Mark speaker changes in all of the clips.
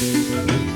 Speaker 1: Música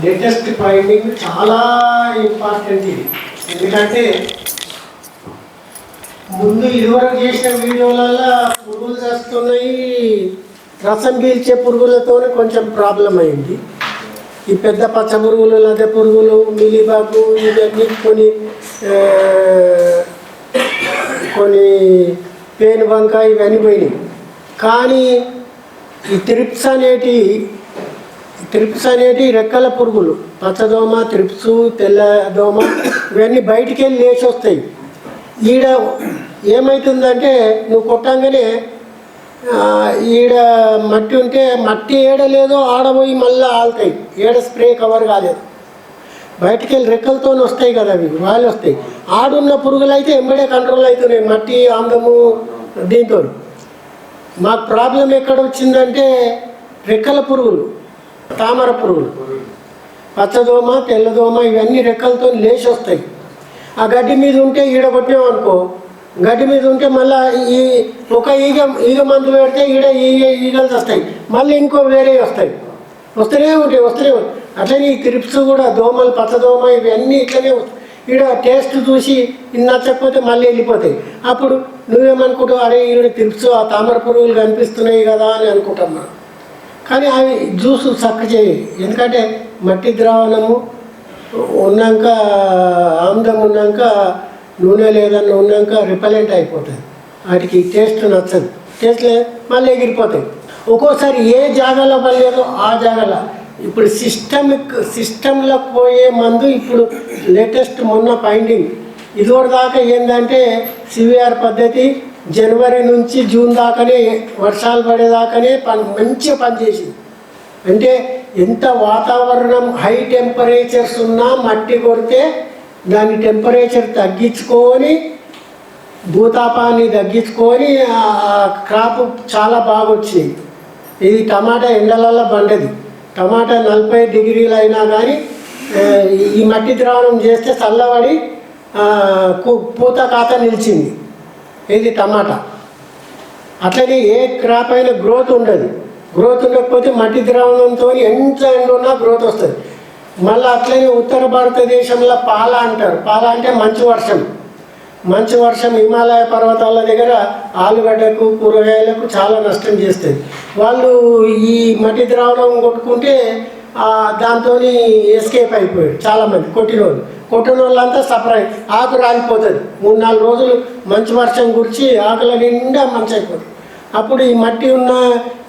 Speaker 1: latest finding చాలా important ఇది. ఎందుకంటే ముందు ఇదివరకు చేసిన వీడియోలలో పురుగులు చేస్తున్నాయి రసం పీల్చే పురుగులతోనే కొంచెం ప్రాబ్లం అయింది. ఈ పెద్ద పచ్చ పురుగులు లద్దె పురుగులు మిలిబాబు ఇవన్నీ కొన్ని కొన్ని పేను వంక ఇవన్నీ పోయినాయి. కానీ ఈ త్రిప్స్ అనేటి త్రిప్స్ అనేది రెక్కల పురుగులు పచ్చదోమ త్రిప్స్ తెల్ల దోమ ఇవన్నీ బయటికి వెళ్ళి లేచి వస్తాయి ఈడ ఏమవుతుందంటే నువ్వు కొట్టంగానే ఈడ మట్టి ఉంటే మట్టి ఏడలేదో ఆడబోయి మళ్ళీ ఆలుతాయి. ఏడ స్ప్రే కవర్ కాలేదు. బయటికి వెళ్ళి రెక్కలతో వస్తాయి కదా అవి వాళ్ళు వస్తాయి. ఆడున్న పురుగులు అయితే ఎంబడే కంట్రోల్ అవుతున్నాయి మట్టి ఆందము దీంతో మాకు ప్రాబ్లం ఎక్కడ వచ్చిందంటే రెక్కల పురుగులు. తామర పురుగులు. పచ్చదోమ తెల్లదోమ ఇవన్నీ రెక్కలతో లేచి వస్తాయి. ఆ గడ్డి మీద ఉంటే ఈడ కొట్టాం అనుకో గడ్డి మీద ఉంటే మళ్ళీ ఈ ఒక ఈగ ఈగ మందు పెడితే ఈడ ఈగ ఈగలు వస్తాయి. మళ్ళీ ఇంకో వేరే వస్తాయి. వస్తూనే ఉంటాయి వస్తూనే ఉంటాయి. అట్లనే ఈ త్రిప్స్ కూడా దోమలు పచ్చదోమ ఇవన్నీ ఇట్లనే వస్తాయి ఈడ టేస్ట్ చూసి నచ్చకపోతే మళ్ళీ వెళ్ళిపోతాయి. అప్పుడు నువ్వేమనుకుంటావు అరే ఈడ త్రిప్స్ ఆ తామర పురుగులు కనిపిస్తున్నాయి కదా అని అనుకుంటాం మనం. కానీ అవి జ్యూస్ చక్క చేయి. ఎందుకంటే మట్టి ద్రావణము ఉన్నాక ఆమ్లం ఉన్నాక నూనె లేదన్న ఉన్నాక రిపలెంట్ అయిపోతుంది వాటికి టేస్ట్ నచ్చదు. టేస్ట్ లేదు మళ్ళీ ఎగిరిపోతాయి. ఒక్కోసారి ఏ జాగాలో పడలేదో ఆ జాగాలో. ఇప్పుడు సిస్టమిక్ సిస్టంలో పోయే మందు ఇప్పుడు లేటెస్ట్ మొన్న ఫైండింగ్ ఇదివరదాకా ఏంటంటే సివిఆర్ పద్ధతి జనవరి నుంచి జూన్ దాకానే వర్షాలు పడేదాకానే పని మంచిగా పనిచేసింది. అంటే ఎంత వాతావరణం హై టెంపరేచర్స్ ఉన్నా మట్టి కొడితే దాని టెంపరేచర్ తగ్గించుకొని భూతాపాన్ని తగ్గించుకొని క్రాప్ చాలా బాగా వచ్చింది ఇది టమాటా ఎండలలో పండది. టమాటా నలభై డిగ్రీలు అయినా కానీ ఈ మట్టి ద్రావణం చేస్తే చల్లబడి పూత కాత నిలిచింది. ఇది టమాటా? అట్లనే ఏ క్రాప్ అయినా గ్రోత్ ఉండదు. గ్రోత్ ఉండకపోతే మట్టి ద్రావణంతో ఎంత ఎండ ఉన్నా గ్రోత్ వస్తుంది. మళ్ళీ అట్లనే ఉత్తర భారతదేశంలో పాల అంటారు. పాల అంటే మంచు వర్షం. మంచు వర్షం హిమాలయ పర్వతాల దగ్గర ఆలుగడ్డకు కూరగాయలకు చాలా నష్టం చేస్తుంది. వాళ్ళు ఈ మట్టి ద్రావణం కొట్టుకుంటే దాంతో ఎస్కేప్ అయిపోయాడు చాలామంది కొట్టిన వాళ్ళు కొట్టిన వాళ్ళంతా సఫర్ అయ్యి ఆకు రాలిపోతుంది. మూడు నాలుగు రోజులు మంచు వర్షం గురించి ఆకుల నిండా మంచి అయిపోతుంది. అప్పుడు ఈ మట్టి ఉన్న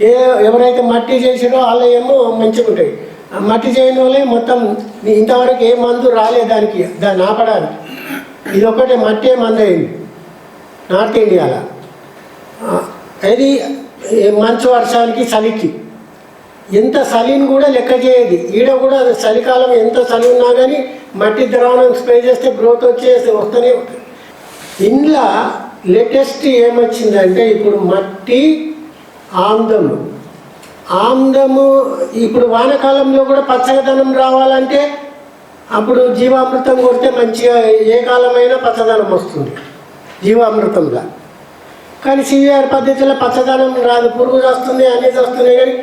Speaker 1: ఏ ఎవరైతే మట్టి చేసారో వాళ్ళు ఏమో మంచిగా ఉంటాయి. ఆ మట్టి చేయని వాళ్ళే మొత్తం ఇంతవరకు ఏ మందు రాలేదు దానికి దాన్ని ఆపడానికి. ఇది ఒకటే మట్టే మందు అయింది. నార్త్ ఇండియాలో. అది మంచు వర్షానికి చలికి ఎంత చలిని కూడా లెక్క చేయదు. ఈడ కూడా అది చలికాలం ఎంత చలి ఉన్నా కానీ మట్టి ద్రావణం స్ప్రే చేస్తే గ్రోత్ వచ్చేసి వస్తూనే ఉంటుంది. ఇంట్లో లేటెస్ట్ ఏమొచ్చిందంటే ఇప్పుడు మట్టి ఆమ్దము. ఆమ్దము ఇప్పుడు వానకాలంలో కూడా పచ్చదనం రావాలంటే అప్పుడు జీవామృతం కొడితే మంచిగా ఏ కాలమైనా పచ్చదనం వస్తుంది జీవామృతంలో. కానీ సివిఆర్ పద్ధతిలో పచ్చదనం రాదు పురుగు వస్తుంది అనేది వస్తున్నాయి కానీ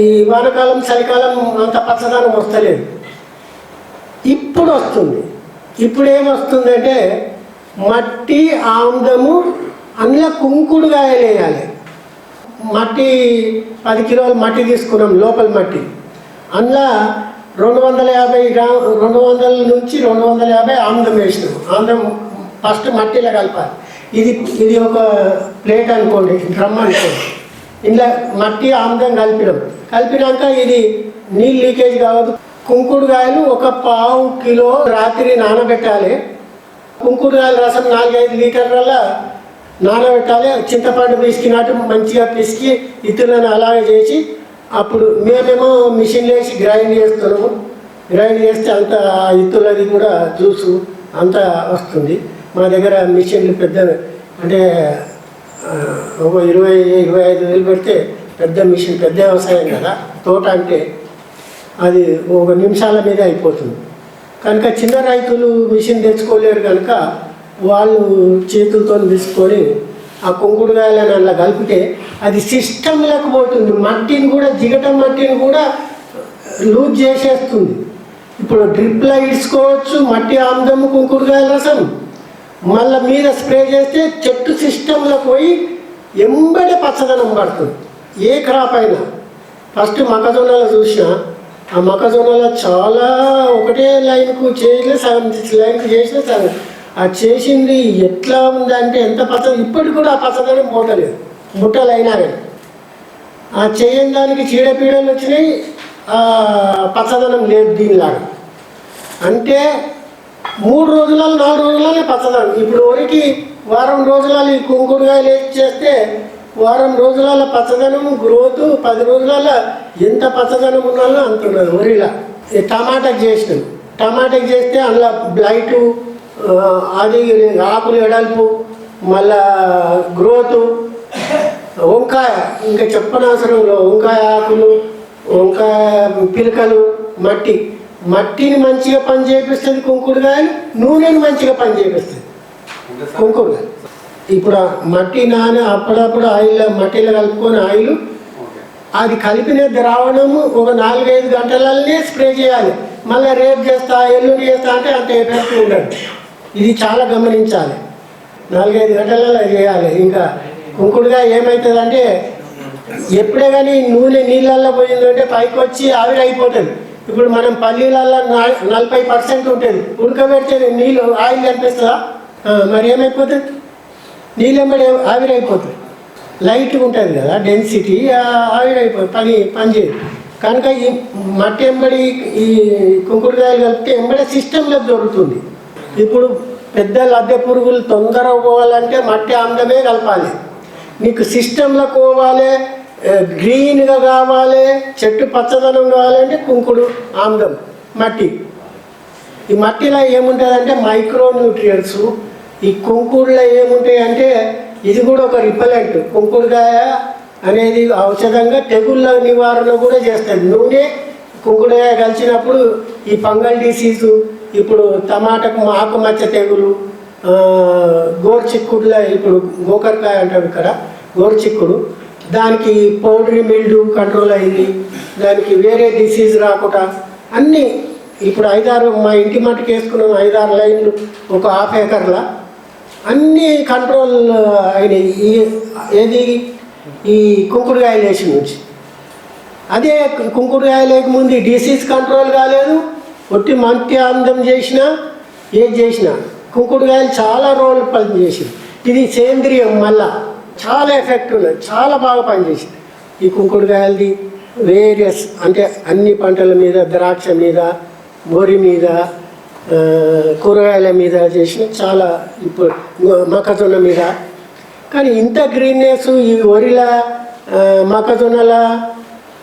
Speaker 1: ఈ వానకాలం చలికాలం అంత పచ్చదనం వస్తలేదు. ఇప్పుడు వస్తుంది ఇప్పుడు ఏమొస్తుందంటే మట్టి ఆముదము అందులో కుంకుడుగాయలు వేయాలి మట్టి పది కిలోలు మట్టి తీసుకున్నాం లోపల మట్టి. అందులో రెండు వందల యాభై గ్రామ్ రెండు వందల నుంచి రెండు వందల యాభై ఆముదం వేసినాం. ఆముదం ఫస్ట్ మట్టిలో కలపాలి. ఇది ఇది ఒక ప్లేట్ అనుకోండి డ్రమ్ అనుకోండి. ఇందులో మట్టి ఆముదం కలిపినాం. కలిపినాక ఇది నీళ్ళు లీకేజ్ కావద్దు. కుంకుడుగాయలు ఒక పావు కిలో రాత్రి నానబెట్టాలి. కుంకుడుగాయల రసం నాలుగైదు లీటర్ల నానబెట్టాలి. చింతపండు పిసికినట్టు మంచిగా పిసికి ఇతరులను అలాగే చేసి అప్పుడు మేమేమో మిషన్ వేసి గ్రైండ్ చేస్తున్నాము. గ్రైండ్ చేస్తే అంత ఆ ఇత్తులది కూడా జ్యూసు అంతా వస్తుంది. మా దగ్గర మిషన్లు పెద్ద అంటే ఒక ఇరవై ఇరవై ఐదు వేలు పెడితే పెద్ద మిషన్ పెద్ద వ్యవసాయం కదా. తోట అంటే అది ఒక నిమిషాల మీద అయిపోతుంది. కనుక చిన్న రైతులు మిషన్ తెచ్చుకోలేరు కనుక వాళ్ళు చేతులతో తీసుకొని ఆ కుంకుడుగాయలను అలా కలిపితే అది సిస్టంలోకి పోతుంది మట్టిని కూడా జిగట మట్టిని కూడా లూజ్ చేసేస్తుంది. ఇప్పుడు డ్రిప్లో ఇడ్చుకోవచ్చు మట్టి ఆమ్దము కుంకుడుకాయల రసం మళ్ళీ మీద స్ప్రే చేస్తే చెట్టు సిస్టంలో పోయి ఎంబడే పచ్చదనం పడుతుంది. ఏ క్రాప్ అయినా. ఫస్ట్ మొక్కజొన్నలో చూసినా ఆ మొక్కజొన్నలో చాలా ఒకటే లైన్కు చేయలే సగం లైన్కు చేసిన సగం. ఆ చేసింది ఎట్లా ఉందంటే ఎంత పచ్చ ఇప్పటికి కూడా ఆ పచ్చదనం పోతలేదు. ముట్టలు కానీ ఆ చేయని దానికి చీడపీడలు వచ్చినాయి ఆ పచ్చదనం లేదు దీనిలాగా. అంటే మూడు రోజులలో నాలుగు రోజులలో పచ్చదనం. ఇప్పుడు వరకు వారం రోజులలో ఈ కుంకుడుగా వేసి చేస్తే వారం రోజులలో పచ్చదనం గ్రోత్ పది రోజులలో ఎంత పచ్చదనం ఉన్నాలో అంత ఉన్నది వరిలా టమాటాకి చేసినాం. టమాటాకి చేస్తే అందులో బ్లైటు అది ఆకులు ఎడల్పు మళ్ళా గ్రోతు వంకాయ ఇంకా చెప్పనవసరం లేదు వంకాయ ఆకులు వంకాయ పిలకలు మట్టి. మట్టిని మంచిగా పని చేపిస్తుంది కుంకుడుకాయలు నూనెని మంచిగా పని చేపిస్తుంది కుంకుడుకాయలు ఇప్పుడు మట్టి నాన అప్పుడప్పుడు ఆయిల్ మట్టిలో కలుపుకొని ఆయిల్. అది కలిపిన ద్రావణము ఒక నాలుగైదు గంటలనే స్ప్రే చేయాలి. మళ్ళీ రేపు చేస్తా ఎల్లుండి చేస్తా అంటే అంత ఎఫెక్ట్ ఉండదు. ఇది చాలా గమనించాలి. నాలుగైదు గంటలలో చేయాలి. ఇంకా కుంకుడుగా ఏమవుతుందంటే ఎప్పుడే కానీ నూనె నీళ్ళల్లో పోయిందంటే పైకి వచ్చి ఆవిరి అయిపోతుంది. ఇప్పుడు మనం పల్లీలల్లో నలభై పర్సెంట్ ఉంటుంది. ఉడకబెడితే నీళ్ళు ఆయిల్ కనిపిస్తుందా? మరి ఏమైపోతుంది? నీళ్ళెంబడి ఆవిరైపోతుంది. లైట్గా ఉంటుంది కదా డెన్సిటీ ఆవిరైపోతుంది పని పని చేయదు. కనుక ఈ మట్టి ఎంబడి ఈ కుంకుడుకాయలు కలిపితే ఎంబడే సిస్టంలో దొరుకుతుంది. ఇప్పుడు పెద్ద లద్దె పురుగులు తొందరగా పోవాలంటే మట్టి ఆమ్లమే కలపాలి. నీకు సిస్టంలో పోవాలి గ్రీన్గా కావాలి చెట్టు పచ్చదనం కావాలంటే కుంకుడు ఆమ్లం మట్టి. ఈ మట్టిలో ఏముంటుందంటే మైక్రో న్యూట్రియంట్స్ ఈ కుంకుడులో ఏముంటాయి అంటే ఇది కూడా ఒక రిపలెంట్ కుంకుడుకాయ అనేది ఔషధంగా తెగుళ్ళ నివారణ కూడా చేస్తుంది నూనె కుంకుడుకాయ కలిసినప్పుడు ఈ ఫంగల్ డిసీజు ఇప్పుడు టమాటాకు ఆకుమచ్చ తెగులు ఆ, ఇప్పుడు గోకరకాయ అంటాం ఇక్కడ గోర్చిక్కుడు. దానికి పౌడరీ మిల్డు కంట్రోల్ అయింది. దానికి వేరే డిసీజ్ రాకుండా అన్నీ ఇప్పుడు ఐదారు మా ఇంటి మట్టుకు వేసుకున్నాం ఐదారు లైన్లు ఒక హాఫ్ ఏకర్లా అన్నీ కంట్రోల్ అయినాయి. ఈ ఏది? ఈ కుంకుడుకాయలు వేసి నుంచి. అదే కుంకుడుకాయ లేకముందు డిసీజ్ కంట్రోల్ కాలేదు. ఒట్టి మంటి అందం చేసినా ఏది చేసినా కుంకుడుకాయలు చాలా రోజులు పనిచేసింది ఇది సేంద్రియం మళ్ళా చాలా ఎఫెక్ట్ ఉన్నది. చాలా బాగా పనిచేసింది. ఈ కుంకుడుకాయలది వేరియస్ అంటే అన్ని పంటల మీద ద్రాక్ష మీద వరి మీద కూరగాయల మీద చేసిన చాలా ఇప్పుడు మొక్కజొన్న మీద. కానీ ఇంత గ్రీన్నెస్ ఈ వరిల మొక్కజొన్నల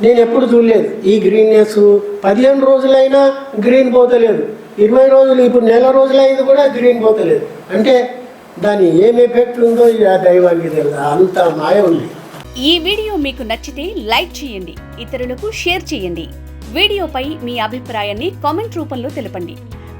Speaker 1: నేను ఎప్పుడు చూడలేదు. ఈ గ్రీన్నెస్ పదిహేను రోజులైనా గ్రీన్ పోతలేదు. ఇరవై రోజులు ఇప్పుడు నెల రోజులైంది కూడా గ్రీన్ పోతలేదు. అంటే దాని ఏం ఎఫెక్ట్ ఉందో ఇక ఆ దైవానికి తెలియదు అంత మాయ ఉంది.
Speaker 2: ఈ వీడియో మీకు నచ్చితే లైక్ చేయండి ఇతరులకు షేర్ చేయండి. వీడియోపై మీ అభిప్రాయాన్ని కామెంట్ రూపంలో తెలపండి.